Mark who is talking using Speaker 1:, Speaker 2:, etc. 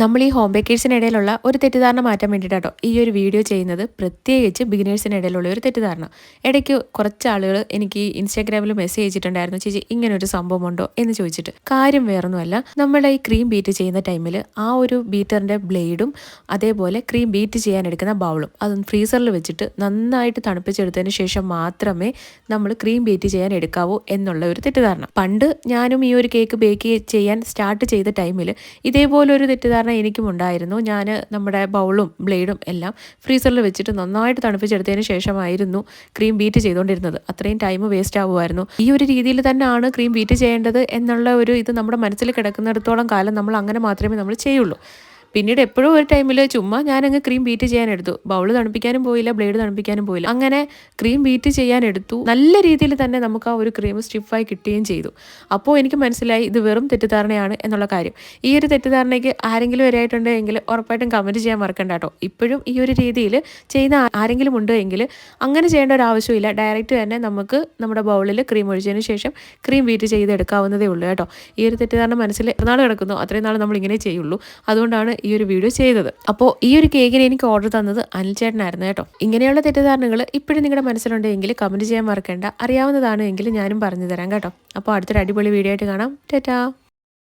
Speaker 1: നമ്മൾ ഈ ഹോം ബേക്കേഴ്സിനിടയിലുള്ള ഒരു തെറ്റിദ്ധാരണ മാറ്റാൻ വേണ്ടിയിട്ടോ ഈ ഒരു വീഡിയോ ചെയ്യുന്നത്. പ്രത്യേകിച്ച് ബിഗിനേഴ്സിനിടയിലുള്ള ഒരു തെറ്റിദ്ധാരണ. ഇടയ്ക്ക് കുറച്ച് ആളുകൾ എനിക്ക് ഇൻസ്റ്റാഗ്രാമിൽ മെസ്സേജ് അയച്ചിട്ടുണ്ടായിരുന്നു ചേച്ചി ഇങ്ങനെ ഒരു സംഭവമുണ്ടോ? എന്ന് ചോദിച്ചിട്ട്. കാര്യം വേറൊന്നുമല്ല. നമ്മൾ ഈ ക്രീം ബീറ്റ് ചെയ്യുന്ന ടൈമിൽ ആ ഒരു ബീറ്ററിന്റെ ബ്ലേഡും അതേപോലെ ക്രീം ബീറ്റ് ചെയ്യാൻ എടുക്കുന്ന ബൗളും അതും ഫ്രീസറിൽ വെച്ചിട്ട് നന്നായിട്ട് തണുപ്പിച്ചെടുത്തതിന് ശേഷം മാത്രമേ നമ്മൾ ക്രീം ബീറ്റ് ചെയ്യാൻ എടുക്കാവൂ എന്നുള്ള ഒരു തെറ്റിദ്ധാരണ. പണ്ട് ഞാനും ഈ ഒരു കേക്ക് ബേക്ക് ചെയ്യാൻ സ്റ്റാർട്ട് ചെയ്ത ടൈമിൽ ഇതേപോലെ ഒരു തെറ്റിദ്ധാരണ എനിക്കും ഉണ്ടായിരുന്നു. ഞാൻ നമ്മുടെ ബൗളും ബ്ലേഡും എല്ലാം ഫ്രീസറിൽ വെച്ചിട്ട് നന്നായിട്ട് തണുപ്പിച്ചെടുത്തതിന് ശേഷമായിരുന്നു ക്രീം ബീറ്റ് ചെയ്തുകൊണ്ടിരുന്നത്. അത്രയും ടൈം വേസ്റ്റ് ആവുമായിരുന്നു. ഈ ഒരു രീതിയിൽ തന്നെയാണ് ക്രീം ബീറ്റ് ചെയ്യേണ്ടത് എന്നുള്ള ഒരു ഇത് നമ്മുടെ മനസ്സിൽ കിടക്കുന്നിടത്തോളം കാലം നമ്മൾ അങ്ങനെ മാത്രമേ നമ്മൾ ചെയ്യുള്ളൂ. പിന്നീട് എപ്പോഴും ഒരു ടൈമിൽ ചുമ്മാ ഞാനങ്ങ് ക്രീം ബീറ്റ് ചെയ്യാൻ എടുത്തു ബൗൾ തണുപ്പിക്കാനും പോയില്ല ബ്ലേഡ് തണുപ്പിക്കാനും പോയില്ല. അങ്ങനെ ക്രീം ബീറ്റ് ചെയ്യാൻ എടുത്തു നല്ല രീതിയിൽ തന്നെ നമുക്ക് ആ ഒരു ക്രീം സ്റ്റിഫായി കിട്ടുകയും ചെയ്തു. അപ്പോൾ എനിക്ക് മനസ്സിലായി ഇത് വെറും തെറ്റിദ്ധാരണയാണ് എന്നുള്ള കാര്യം. ഈ ഒരു തെറ്റിദ്ധാരണയ്ക്ക് ആരെങ്കിലും വരെയായിട്ടുണ്ടെങ്കിൽ ഉറപ്പായിട്ടും കമന്റ് ചെയ്യാൻ മറക്കണ്ട കേട്ടോ ഇപ്പോഴും ഈ ഒരു രീതിയിൽ ചെയ്യുന്ന ആരെങ്കിലും ഉണ്ട് എങ്കിൽ അങ്ങനെ ചെയ്യേണ്ട ഒരു ആവശ്യമില്ല. ഡയറക്റ്റ് തന്നെ നമുക്ക് നമ്മുടെ ബൗളിൽ ക്രീം ഒഴിച്ചതിന് ശേഷം ക്രീം ബീറ്റ് ചെയ്തെടുക്കാവുന്നതേ ഉള്ളൂ കേട്ടോ. ഈ ഒരു തെറ്റിദ്ധാരണ മനസ്സിൽ എന്നാൾ നാൾ കിടക്കുന്നു അത്രയും നാൾ നമ്മൾ ഇങ്ങനെ ചെയ്യുള്ളൂ. അതുകൊണ്ടാണ് ഈ ഒരു വീഡിയോ ചെയ്തത്. അപ്പോൾ ഈ ഒരു കേക്കിന് എനിക്ക് ഓർഡർ തന്നത് അനിൽ ചേട്ടനായിരുന്നു കേട്ടോ. ഇങ്ങനെയുള്ള തെറ്റിദ്ധാരണകൾ ഇപ്പോഴും നിങ്ങളുടെ മനസ്സിലുണ്ടെങ്കിൽ കമന്റ് ചെയ്യാൻ മറക്കേണ്ട. അറിയാവുന്നതാണ് എങ്കിൽ ഞാനും പറഞ്ഞു തരാം കേട്ടോ. അപ്പോൾ അടുത്തൊരു അടിപൊളി വീഡിയോ ആയിട്ട് കാണാം. ടാറ്റാ.